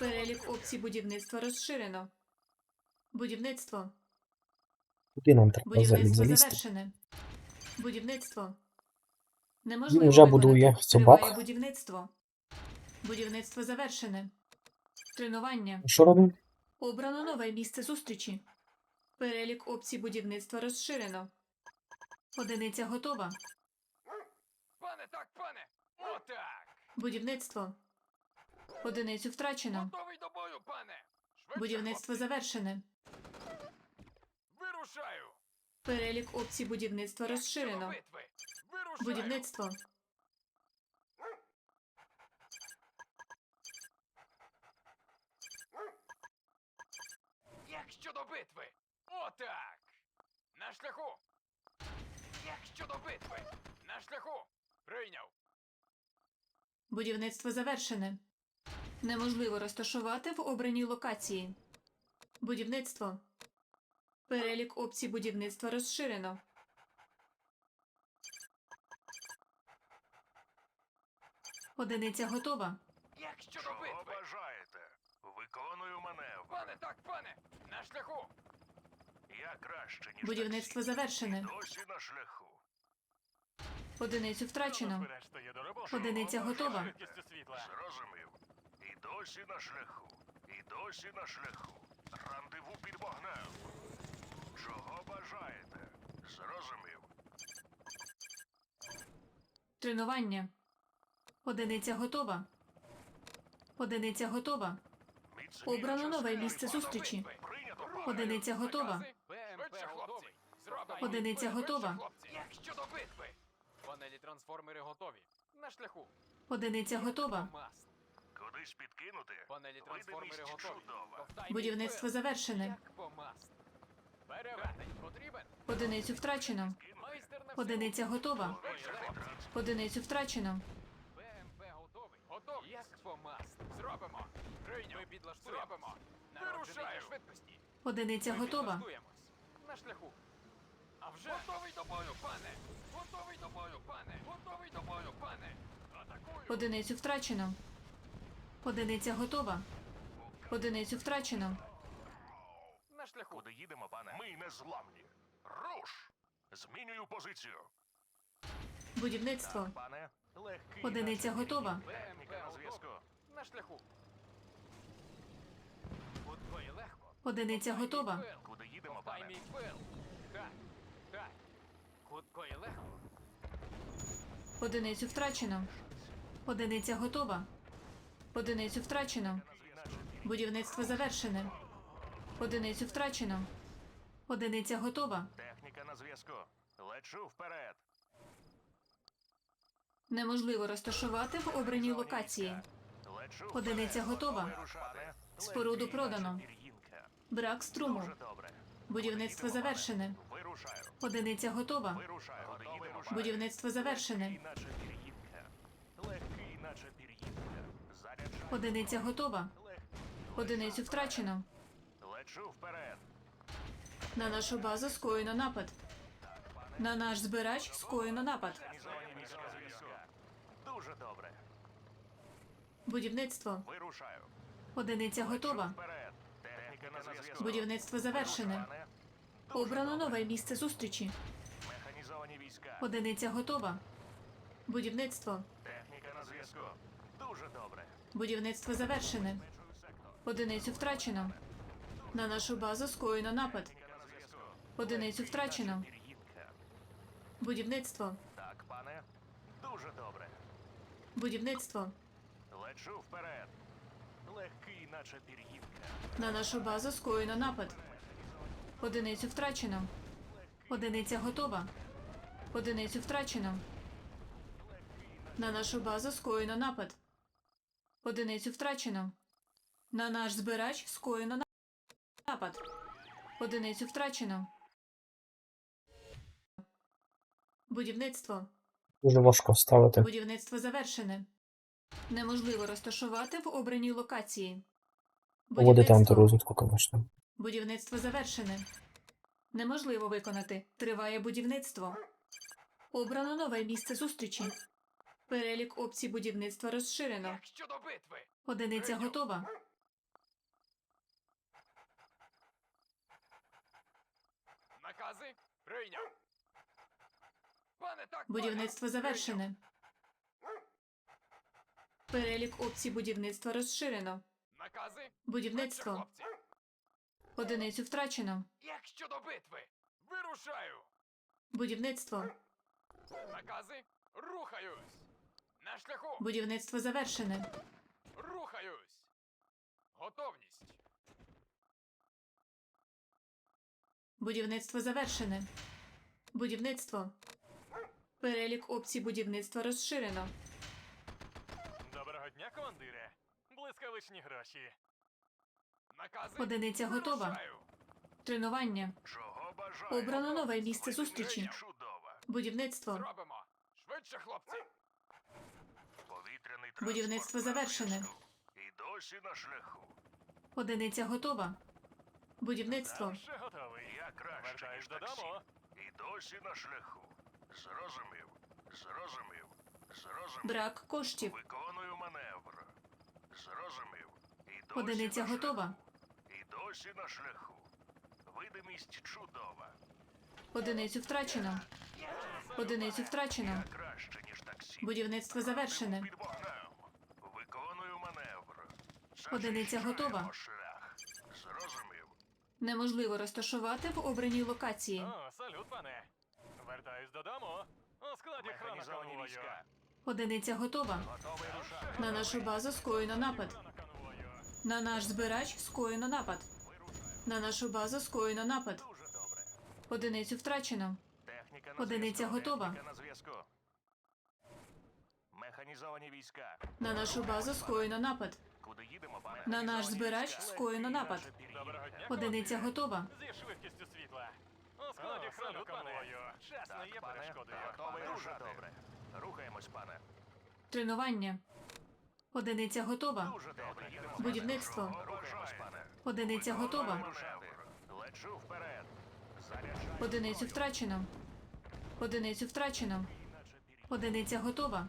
Перелік опцій будівництва розширено. Будівництво. Куди нам треба взагалі Будівництво залізти? завершене. Будівництво. Неможливо Він вже виконати. будує Триває собак. будівництво. Будівництво завершене. Тренування. Що робимо? Обрано нове місце зустрічі. Перелік опцій будівництва розширено. Одиниця готова. Пане, так, пане! Отак! Будівництво. Одиницю втрачено. Готовий до бою, пане! Швидше, Будівництво хлопці! завершене. Вирушаю! Перелік опцій будівництва розширено. битви? Вирушаю! Будівництво. Як щодо битви? Отак! На шляху! Як щодо битви? На шляху! Прийняв! Будівництво завершене. Неможливо розташувати в обраній локації. Будівництво. Перелік опцій будівництва розширено. Одиниця готова. Як щодо Чого битви? бажаєте? Виконую маневр. Пане, так, пане! На шляху! Я краще, ніж Будівництво таксі. завершене. Досі на шляху. Одиницю втрачено. Одиниця готова. Зрозумів. Досі на шляху. І досі на шляху. Рандеву під вогнем. Чого бажаєте? Зрозумів. Тренування. Одиниця готова. Одиниця готова. Обрано нове місце зустрічі. Одиниця готова. Швидше, хлопці! Зробимо! Одиниця готова. Як щодо битви? Панелі трансформери готові. На шляху. Одиниця готова. Маст. Кудись підкинути? Панелі трансформери Видимість готові. чудова. Ковтай Будівництво завершене. Як по маст. Перевертень потрібен. Одиницю втрачено. Майстер на всю. Одиниця готова. Одиницю втрачено. БМП готовий. Готовий. Як по маст. Зробимо. Прийняв. Ми підлаштуємо. Зробимо. Вирушаю. швидкості. Одиниця готова. підлаштуємось. На шляху. А вже готовий до бою, пане. Готовий до бою, пане. Готовий до бою, пане. Атакую. Одиницю втрачено. Одиниця готова. Одиницю втрачено. На шляху. Куди їдемо, пане? Ми не зламні. Руш! Змінюю позицію. Будівництво. Так, пане. Легкий Одиниця готова. Техніка на зв'язку. На шляху. І легко. Одиниця готова. Куди їдемо, пане? мій пил. Так. Так. Хутко легко. Одиницю втрачено. Одиниця готова. Одиницю втрачено. Будівництво завершене. Одиницю втрачено. Одиниця готова. Техніка на зв'язку. Лечу вперед. Неможливо розташувати в обраній локації. Одиниця готова. Споруду продано. Брак струму. Будівництво завершене. Одиниця готова. Будівництво завершене. Легкий, наче пір'їнка. Легкий, наче пір'їнка. Заряджаю. Одиниця готова. Одиницю втрачено. Лечу вперед. На нашу базу скоєно напад. На наш збирач скоєно напад. Дуже добре. Будівництво. Вирушаю. Одиниця готова. Техніка на зв'язку. Будівництво завершене. Обрано нове місце зустрічі. Механізовані війська. Одиниця готова. Будівництво. Техніка на зв'язку. Будівництво завершене. Одиницю втрачено. На нашу базу скоєно напад. Одиницю втрачено. Будівництво. Так, пане. Дуже добре. Будівництво. Лечу вперед. Легкий, наче пір'їнка. На нашу базу скоєно напад. Одиницю втрачено. Одиниця готова. Одиницю втрачено. На нашу базу скоєно напад. Одиницю втрачено. На наш збирач скоєно напад. Одиницю втрачено. Будівництво. Дуже важко ставити. Будівництво завершене. Неможливо розташувати в обраній локації. Будівництво. антирозвитку, звісно. Будівництво завершене. Неможливо виконати. Триває будівництво. Обрано нове місце зустрічі. Перелік опцій будівництва розширено. Щодо битви? Одиниця готова. Накази? Прийняв. Пане, так, Будівництво завершене. Перелік опцій будівництва розширено. Накази? Будівництво. Одиницю втрачено. Як щодо битви? Вирушаю. Будівництво. Накази? Рухаюсь. На шляху. Будівництво завершене. Рухаюсь. Готовність. Будівництво завершене. Будівництво. Перелік опцій будівництва розширено. Доброго дня, командире. Блискавичні гроші. Накази? Одиниця готова. Вирушаю. Тренування. Чого бажаєте? Обрано нове місце зустрічі. Чудово. Будівництво. Зробимо. Швидше, хлопці. Будівництво завершене. І досі на шляху. Одиниця готова. Будівництво. Завжди готовий. Я краще, ніж додому. І досі на шляху. Зрозумів. Зрозумів. Зрозумів. Брак коштів. Виконую маневр. Зрозумів. І досі Одиниця на готова. І досі на шляху. Видимість чудова. Одиницю втрачено. Одиницю втрачено. Я краще, ніж таксі. Будівництво завершене. Під вогнем. Виконую маневр. Одиниця готова. Зрозумів. Неможливо розташувати в обраній локації. О, салют, пане. Вертаюсь додому. У складі храна конвою. війська. Одиниця готова. Готовий рушати. На нашу базу скоєно напад. Храна конвою. На наш збирач скоєно напад. На нашу базу скоєно напад. Дуже добре. Одиницю втрачено. Техніка на Одиниця зв'язку. готова. Техніка на зв'язку. Механізовані війська. На нашу базу скоєно напад. Куди їдемо, пане? На наш збирач скоєно напад. Доброго дня, Одиниця готова. Зі швидкістю світла. У складі храна салют, пане. конвою. Час не є пане. перешкодою. Готовий рушати. добре. Рухаємось, пане. Тренування. Одиниця готова. Дуже добре. Їдемо. Будівництво. Рухаємось, пане. Одиниця готова. Лечу вперед. Заряджаю. Одиницю втрачено. Одиницю втрачено. Одиниця готова.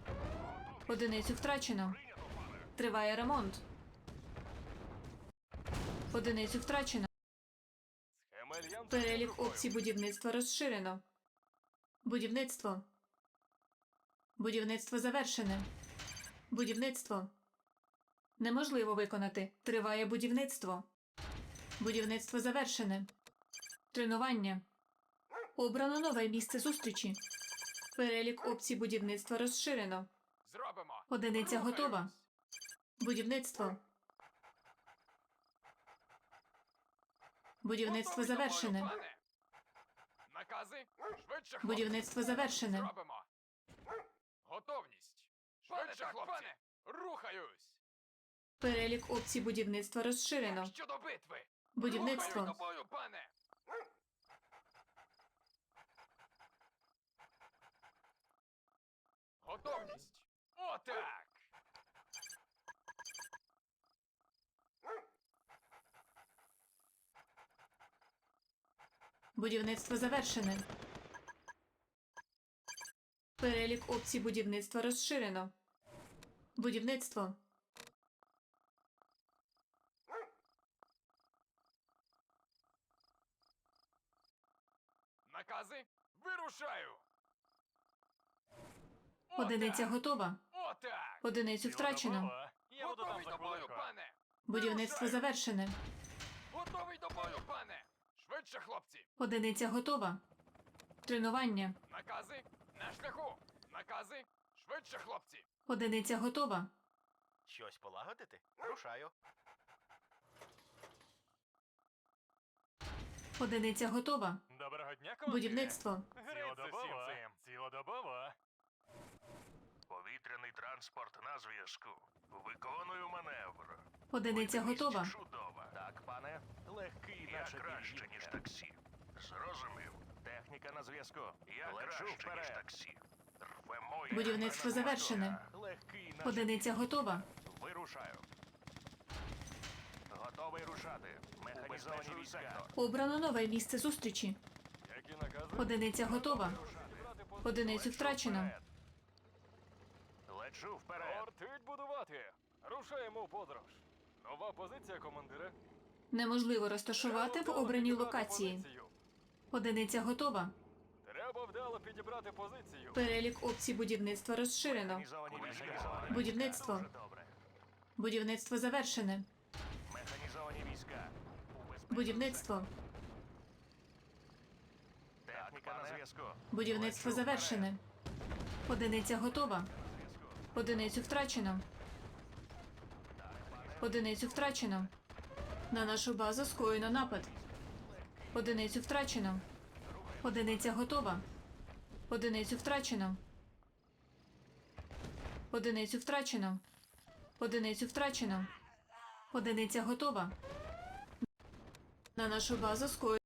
Одиницю втрачено. Триває ремонт. Одиницю втрачено. Перелік опцій будівництва розширено. Будівництво. Будівництво завершене. Будівництво. Неможливо виконати. Триває будівництво. Будівництво завершене. Тренування. Обрано нове місце зустрічі. Перелік опцій будівництва розширено. Зробимо. Одиниця готова. Будівництво. Будівництво завершене. Накази? Швидше, хлопці. Будівництво завершене. Зробимо. Готовність. Швидше, хлопці. Пане. Рухаюсь. Перелік опцій будівництва розширено. Щодо битви? Будівництво. Пане. Готовність. Отак. Будівництво завершене. Перелік опцій будівництва розширено. Будівництво. Накази? Вирушаю. Одиниця готова. Отак. Одиницю втрачено. Я буду там Готовий за хвилинку. пане. Будівництво завершене. Готовий до бою, пане. Швидше, хлопці. Одиниця готова. Тренування. Накази? На шляху. Накази? Швидше, хлопці. Одиниця готова. Щось полагодити? Рушаю. Одиниця готова. Доброго дня, командире. Будівництво. Цілодобово. Цілодобово. Повітряний транспорт на зв'язку. Виконую маневр. Одиниця готова. Чудова. Так, пане. Легкий, Я наче краще, ніж таксі. Зрозумів. Техніка на зв'язку. Я Лечу краще, вперед. ніж таксі. Рвемо Будівництво завершене. Легкий, наче Одиниця готова. Вирушаю. Готовий рушати. Механізовані війська. Обрано нове місце зустрічі. Які накази? Одиниця готова. Одиницю Лечу втрачено. вперед. Лечу вперед. Кортить будувати. Рушаємо у подорож. Нова позиція, командире. Неможливо розташувати в обраній локації. Одиниця готова. Треба вдало підібрати позицію. Перелік опцій будівництва розширено. Будівництво. Будівництво завершене. Механізовані війська. Будівництво. Техніка на зв'язку. Будівництво завершене. Одиниця готова. Одиницю втрачено. Одиницю втрачено. На нашу базу скоєно напад. Одиницю втрачено. Одиниця готова. Одиницю втрачено. Одиницю втрачено. Одиницю втрачено. Одиниця готова. На нашу базу скоєно.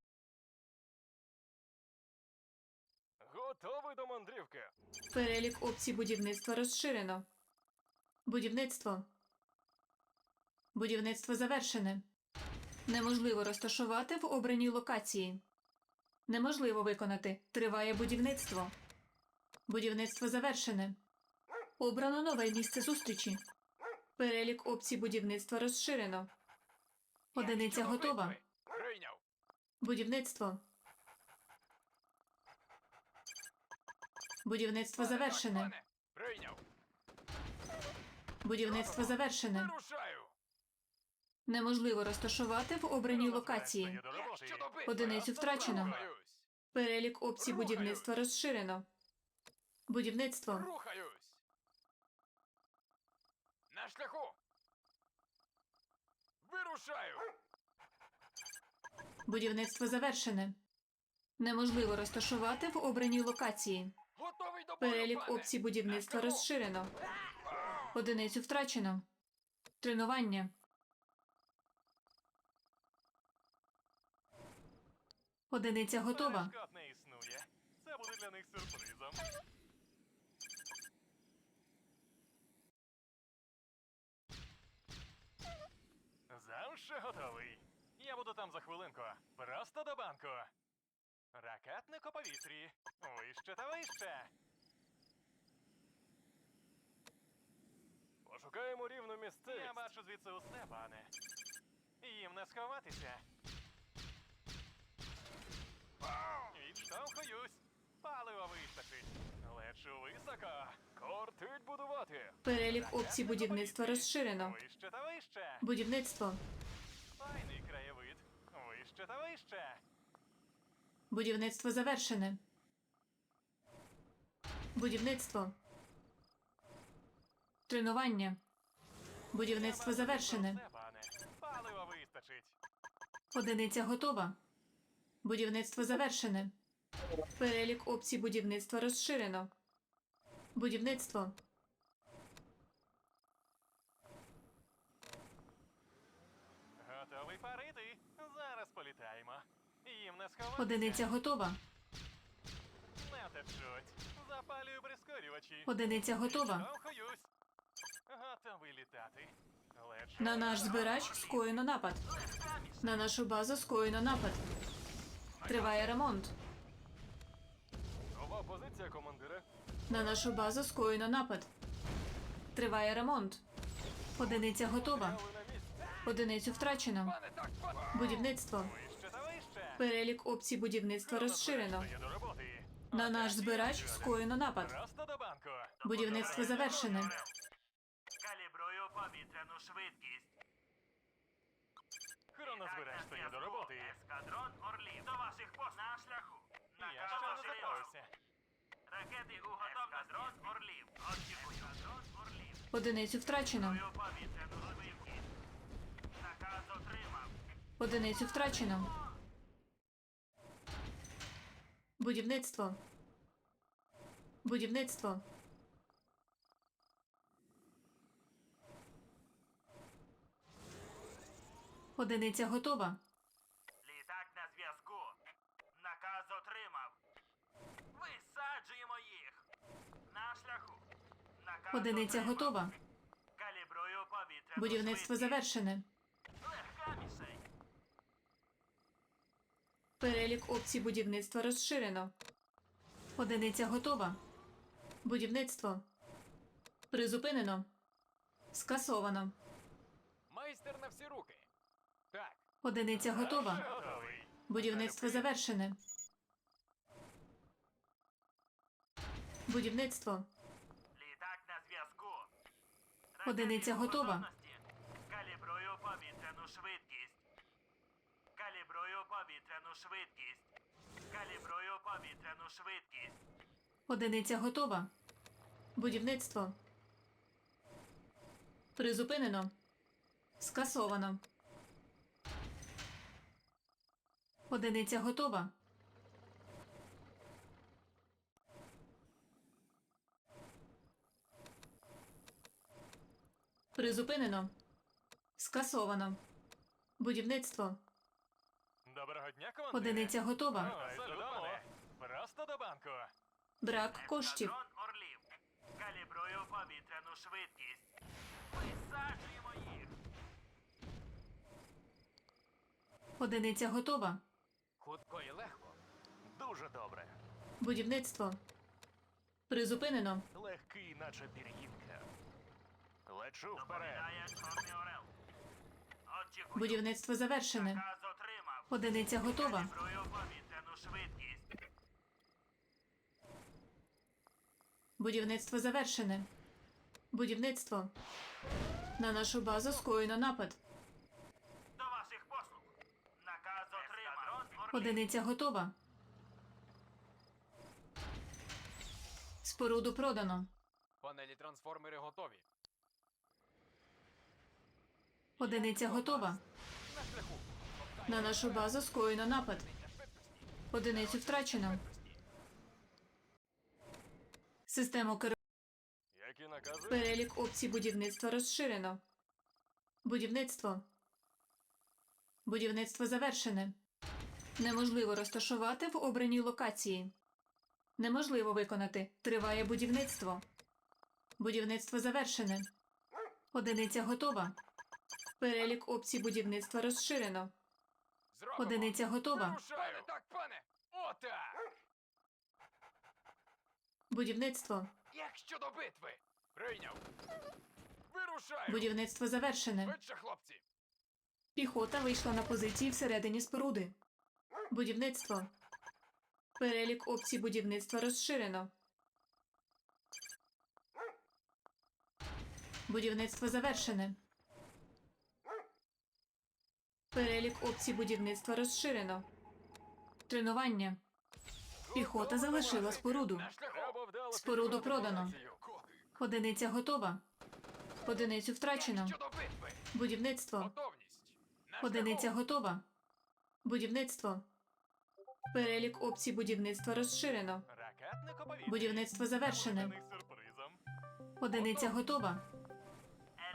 Готовий до мандрівки. Перелік опцій будівництва розширено. Будівництво. Будівництво завершене. Неможливо розташувати в обраній локації. Неможливо виконати. Триває будівництво. Будівництво завершене. Обрано нове місце зустрічі. Перелік опцій будівництва розширено. Одиниця готова. Прийняв. Будівництво. Будівництво завершене. Будівництво завершене. Вирушаю. Неможливо розташувати в обраній локації. Одиницю втрачено. Перелік опцій будівництва розширено. Будівництво. Рухаюсь. На шляху. Вирушаю. Будівництво завершене. Неможливо розташувати в обраній локації. Готовий до бою, Перелік пане. опцій будівництва розширено. Одиницю втрачено. Тренування. Одиниця готова. Перешкод не існує. Це буде для них сюрпризом. Завше готовий. Я буду там за хвилинку. Просто до банку. Ракетник у повітрі. Вище та вище. Пошукаємо рівну місцевість. Я бачу звідси усе, пане. Їм не сховатися. Відштовхуюсь. Паливо вистачить. Лечу високо. Кортить будувати. Перелік опцій будівництва розширено. Вище та вище. Будівництво. Файний краєвид. Вище та вище. Будівництво завершене. Будівництво. Тренування. Будівництво завершене. Паливо вистачить. Одиниця готова. Будівництво завершене. Перелік опцій будівництва розширено. Будівництво. Готовий парити. Зараз політаємо. Їм не сховатися. Одиниця готова. Не втечуть. Запалюю прискорювачі. Одиниця готова. Готовий літати. Лечу. На наш збирач скоєно напад. На нашу базу скоєно напад. Триває ремонт. Нова позиція, командире. На нашу базу скоєно напад. Триває ремонт. Одиниця готова. Одиницю втрачено. Будівництво. Перелік опцій будівництва розширено. На наш збирач скоєно напад. Будівництво завершене. Калібрую повітряну швидкість. Хронозбирач стає до роботи. Ескадрон Орлів. До ваших пост на шляху. Я ще не Наказ. Ракети у готовності. Ескадрон Орлів. Очікую. Ескадрон Орлів. Одиницю втрачено. Калібрую повітряну. Наказ отримав. Одиницю втрачено. Будівництво. Будівництво. Одиниця готова. Літак на зв'язку. Наказ отримав. Висаджуємо їх. На шляху. Наказ Одиниця отримав. готова. Калібрую повітряну Будівництво швидкість. завершене. Легка мішень. Перелік опцій будівництва розширено. Одиниця готова. Будівництво. Призупинено. Скасовано. Майстер на всі руки. Одиниця готова. Будівництво завершене. Будівництво. Літак на зв'язку. Одиниця готова. Калібрую повітряну швидкість. Калібрую повітряну швидкість. Калібрую повітряну швидкість. Одиниця готова. Будівництво. Призупинено. Скасовано. Одиниця готова. Призупинено. Скасовано. Будівництво. Доброго дня, командире. Одиниця готова. Ой, додому. Просто до банку. Брак коштів. Ескадрон Орлів. Калібрую повітряну швидкість. Висаджуємо їх. Одиниця готова. Хутко і легко. Дуже добре. Будівництво. Призупинено. Легкий, наче пір'їнка. Лечу вперед. Доповідає Чорний Орел. Очікую. Будівництво завершене. Наказ отримав. Одиниця готова. Калібрую повітряну швидкість. Будівництво завершене. Будівництво. На нашу базу скоєно напад. До ваших послуг. Наказ отримав. Одиниця готова. Споруду продано. Панелі трансформери готові. Одиниця готова. На шляху. На нашу базу скоєно напад. Одиницю втрачено. Систему керування. Які накази? Перелік опцій будівництва розширено. Будівництво. Будівництво завершене. Неможливо розташувати в обраній локації. Неможливо виконати. Триває будівництво. Будівництво завершене. Одиниця готова. Перелік опцій будівництва розширено. Зробимо. Одиниця готова. Пане, так, пане. Отак. Будівництво. Як щодо битви? Прийняв. Вирушаю. Будівництво завершене. Швидше, хлопці. Піхота вийшла на позиції всередині споруди. Будівництво. Перелік опцій будівництва розширено. Будівництво завершене. Перелік опцій будівництва розширено. Тренування. Піхота залишила споруду. Споруду продано. Одиниця готова. Одиницю втрачено. Будівництво. Одиниця готова. Будівництво. Перелік опцій будівництва розширено. Будівництво завершене. Сюрпризом. Одиниця готова.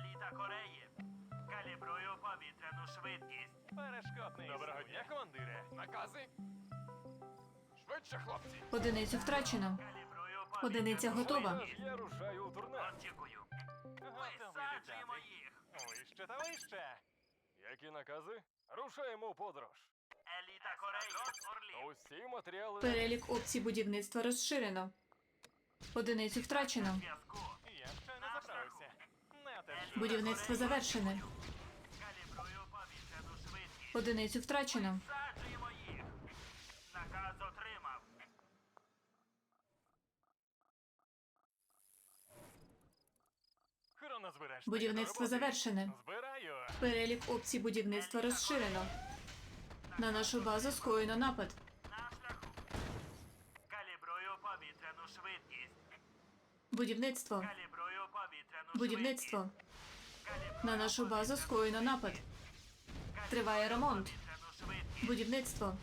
Еліта Кореї. Калібрую повітряну швидкість. Перешкодний. Доброго дня, командире. Накази. Швидше, хлопці. Одиницю втрачено. Калібрую Одиниця готова. Я рушаю у турне. Очікую. Висаджуємо їх. Вище та вище. Які накази? Рушаємо у подорож. Еліта Кореї. Орлів. Усі матеріали Перелік опцій будівництва розширено. Одиницю втрачено. Зв'язку. Я ще не одержу. Будівництво завершене. Калібрую повітряну швидкість. Одиницю втрачено. Висаджуємо їх. Наказ отримав. Будівництво завершене. Збираю. Перелік опцій будівництва розширено. На нашу базу скоєно напад. На шляху. Калібрую повітряну швидкість. Будівництво. Калібрую повітряну Будівництво. швидкість. На нашу базу скоєно напад. Триває ремонт. Будівництво.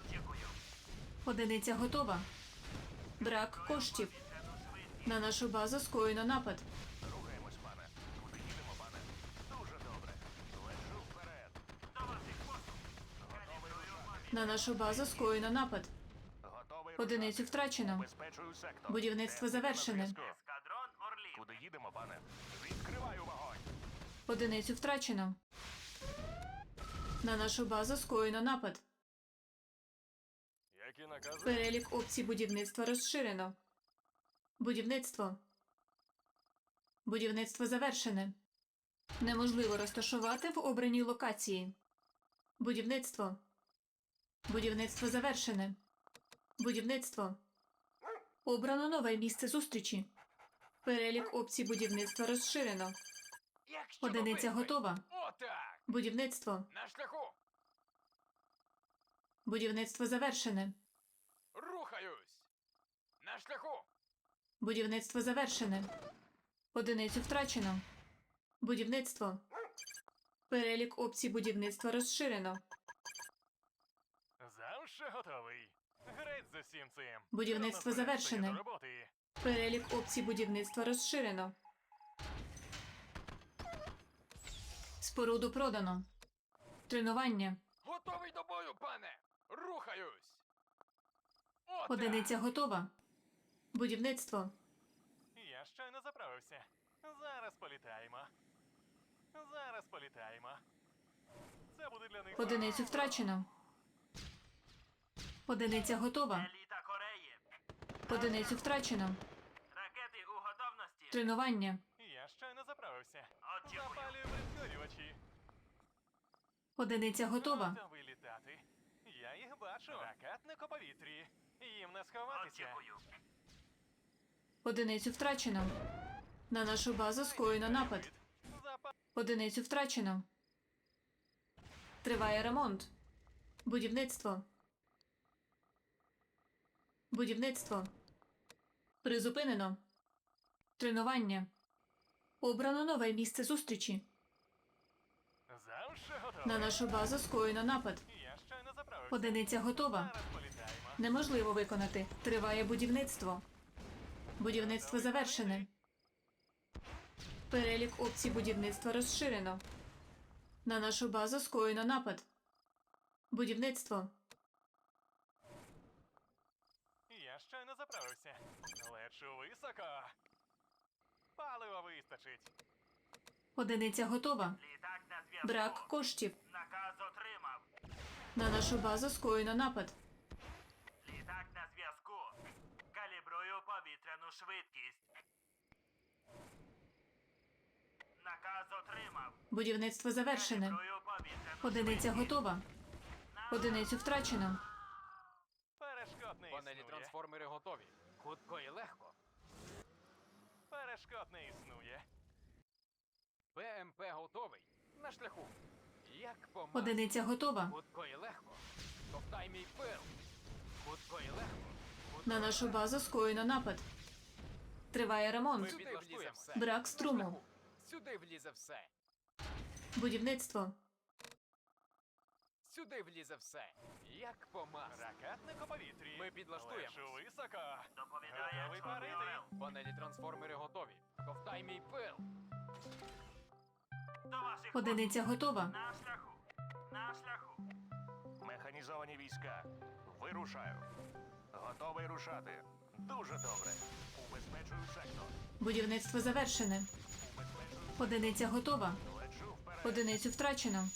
Очікую. Одиниця готова. Брак коштів. На нашу базу скоєно напад. Рухаємось, пане. Куди їдемо, пане? Дуже добре. Лечу вперед. До ваших послуг. Калібрую повітряну На нашу базу скоєно напад. Готовий Одиницю втрачено. Сектор. Будівництво завершене. Ескадрон Орлів. Куди їдемо, пане? Відкриваю вогонь. Одиницю втрачено. На нашу базу скоєно напад. Які накази? Перелік опцій будівництва розширено. Будівництво. Будівництво завершене. Неможливо розташувати в обраній локації. Будівництво. Будівництво завершене. Будівництво. Обрано нове місце зустрічі. Перелік опцій будівництва розширено. Якщо Одиниця готова. Отак! Будівництво. На шляху! Будівництво завершене. Рухаюсь! На шляху! Будівництво завершене. Одиницю втрачено. Будівництво. Перелік опцій будівництва розширено. Готовий. Греть з усім цим. Будівництво завершене. до роботи. Перелік опцій будівництва розширено. Споруду продано. Тренування. Готовий до бою, пане! Рухаюсь! Отак! Одиниця готова. Будівництво. Я щойно заправився. Зараз політаємо. Зараз політаємо. Це буде для них. Одиницю втрачено. Одиниця готова. Еліта Кореї. Одиницю втрачено. Ракети у готовності. Тренування. Я щойно заправився. Запалюю прискорювачі. Одиниця готова. Літати. Я їх бачу. Ракетник у повітрі. Їм не сховатися. Очікую. Одиницю втрачено. На нашу базу скоєно напад. Запа... Одиницю втрачено. Триває ремонт. Будівництво. Будівництво. Призупинено. Тренування. Обрано нове місце зустрічі. Готовий. На нашу базу скоєно напад. Я щойно заправився. Одиниця готова. Зараз політаємо. Неможливо виконати. Триває будівництво. Будівництво завершене. Перелік опцій будівництва розширено. На нашу базу скоєно напад. Будівництво. Я щойно. Лечу високо. Палива вистачить. Одиниця готова. Літак на зв'язку. Брак коштів. Наказ отримав. На нашу базу скоєно напад. Літак на зв'язку. Калібрую повітряну швидкість. Наказ отримав. Будівництво завершене. Калібрую повітряну Одиниця швидкість. готова. Одиницю втрачено. Панелі існує. трансформери готові. Хутко і легко. Перешкод не існує. БМП готовий. На шляху. Як по. Одиниця готова. Хутко і легко. Ковтай мій пил. Хутко і легко. Хутко На нашу базу скоєно напад. Триває ремонт. Сюди влізе все. Брак струму. Сюди влізе все. Будівництво. Сюди влізе все. Як по маслу. Ракетник у повітрі. Ми підлаштуємось. Лечу високо. Доповідає Готовий парити. Панелі трансформери готові. Ковтай мій пил. До ваших Одиниця готова. На шляху. На шляху. Механізовані війська. Вирушаю. Готовий рушати. Дуже добре. Убезпечую сектор. Будівництво завершене. Убезпечую. Одиниця готова. Лечу вперед. Одиницю втрачено.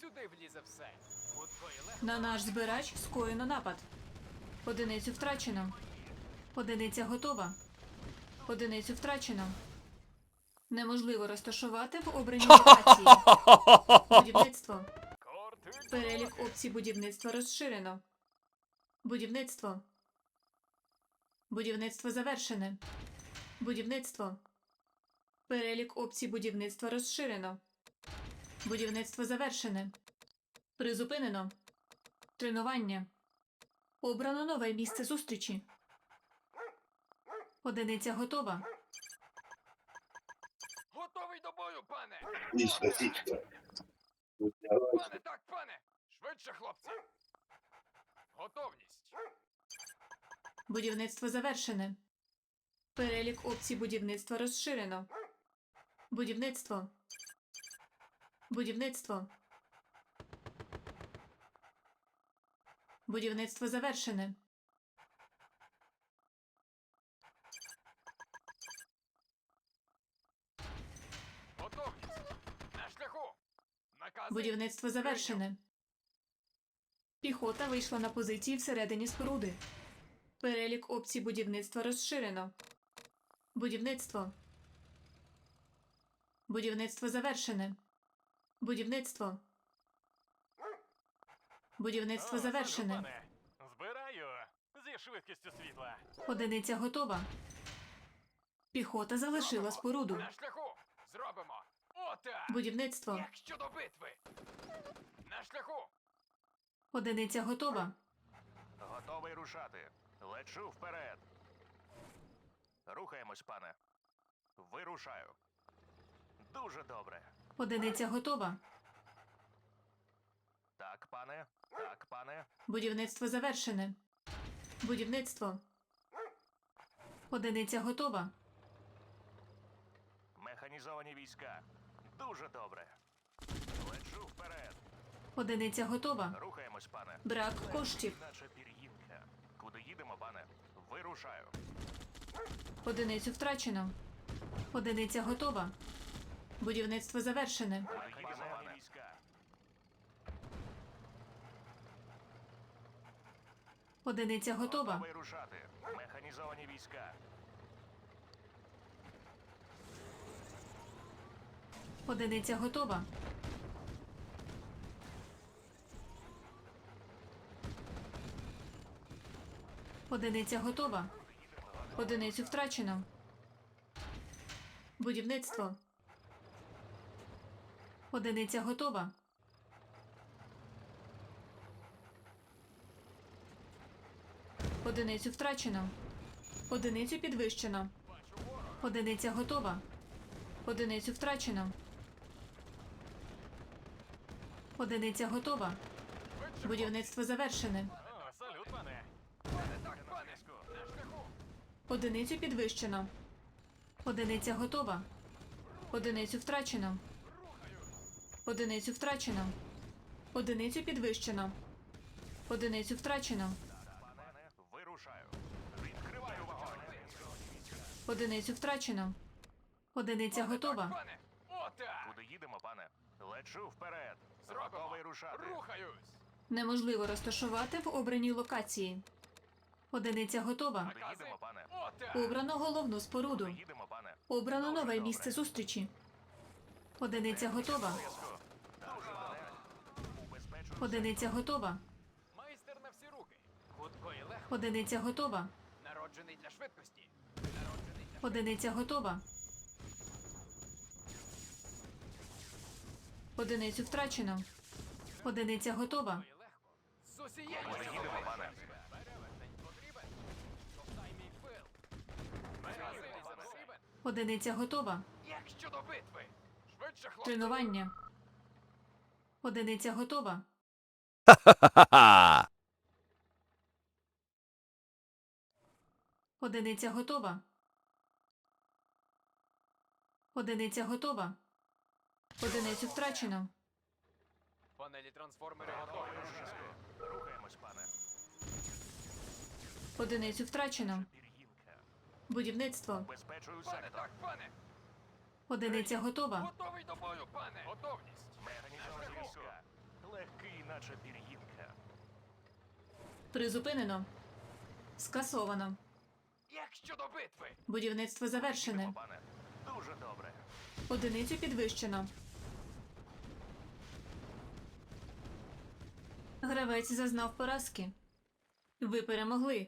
Сюди влізе все. На наш збирач скоєно напад. Одиницю втрачено. Одиниця готова. Одиницю втрачено. Неможливо розташувати в обраній локації. Будівництво. Перелік опцій будівництва розширено. Будівництво. Будівництво завершене. Будівництво. Перелік опцій будівництва розширено. Будівництво завершене. Призупинено. Тренування. Обрано нове місце зустрічі. Одиниця готова. Готовий до бою, пане! Пане, так, пане! Швидше, хлопці! Готовність! Будівництво завершене. Перелік опцій будівництва розширено. Будівництво. Будівництво. Будівництво завершене. Готовність! На шляху! Накази! Будівництво завершене. Піхота вийшла на позиції всередині споруди. Перелік опцій будівництва розширено. Будівництво. Будівництво завершене. Будівництво. Будівництво завершене. Збираю зі швидкістю світла. Одиниця готова. Піхота залишила споруду. На шляху! Зробимо! Ота! Будівництво. Як щодо битви? На шляху! Одиниця готова. Готовий рушати. Лечу вперед. Рухаємось, пане. Вирушаю. Дуже добре. Одиниця готова. Так, пане. Так, пане. Будівництво завершене. Будівництво. Одиниця готова. Механізовані війська. Дуже добре. Лечу вперед. Одиниця готова. Рухаємось, пане. Брак коштів. Наче пір'їнка. Куди їдемо, пане? Вирушаю. Одиницю втрачено. Одиниця готова. Будівництво завершене. Одиниця готова. Готовий рушати. Механізовані війська. Одиниця готова. Одиниця готова. Одиницю втрачено. Будівництво. Одиниця готова. Одиницю втрачено. Одиницю підвищено. Одиниця готова. Одиницю втрачено. Одиниця готова. Будівництво завершене. Одиницю підвищено. Одиниця готова. Одиницю втрачено. Одиницю втрачено. Одиницю підвищено. Одиницю втрачено. Вирушаю. Відкриваю вогонь. Одиницю втрачено. Одиниця готова. Пане! Ота! Куди їдемо, пане? Лечу вперед. Зробимо! Готовий рушати. Рухаюсь! Неможливо розташувати в обраній локації. Одиниця готова. Куди їдемо, пане? Ота! Обрано головну споруду. Їдемо, пане? Обрано нове місце зустрічі. Одиниця готова. Дуже добре. Убезпечую Одиниця готова. Майстер на всі руки! Хутко і легко! Одиниця готова. Народжений для швидкості! Народжений для Одиниця готова. Одиницю втрачено. Одиниця готова. легко! З усієї Куди їдемо, пане? Перевертень потрібен! Ковтай мій пил! Магазин потрібен! Одиниця готова. Як щодо битви? Швидше, хлопці! Тренування. Одиниця готова. Одиниця готова. Одиниця готова. Одиницю втрачено. Панелі трансформери готові! Рухаємось, пане. Одиницю втрачено. Будівництво. Убезпечую Пане, сектор. так, пане! Одиниця готова. Готовий до бою, пане! Готовність! Механізовані війська. Легкий, наче пір'їнка. Призупинено. Скасовано. Як щодо битви? Будівництво завершене. Пане. Дуже добре. Одиницю підвищено. Гравець зазнав поразки. Ви перемогли.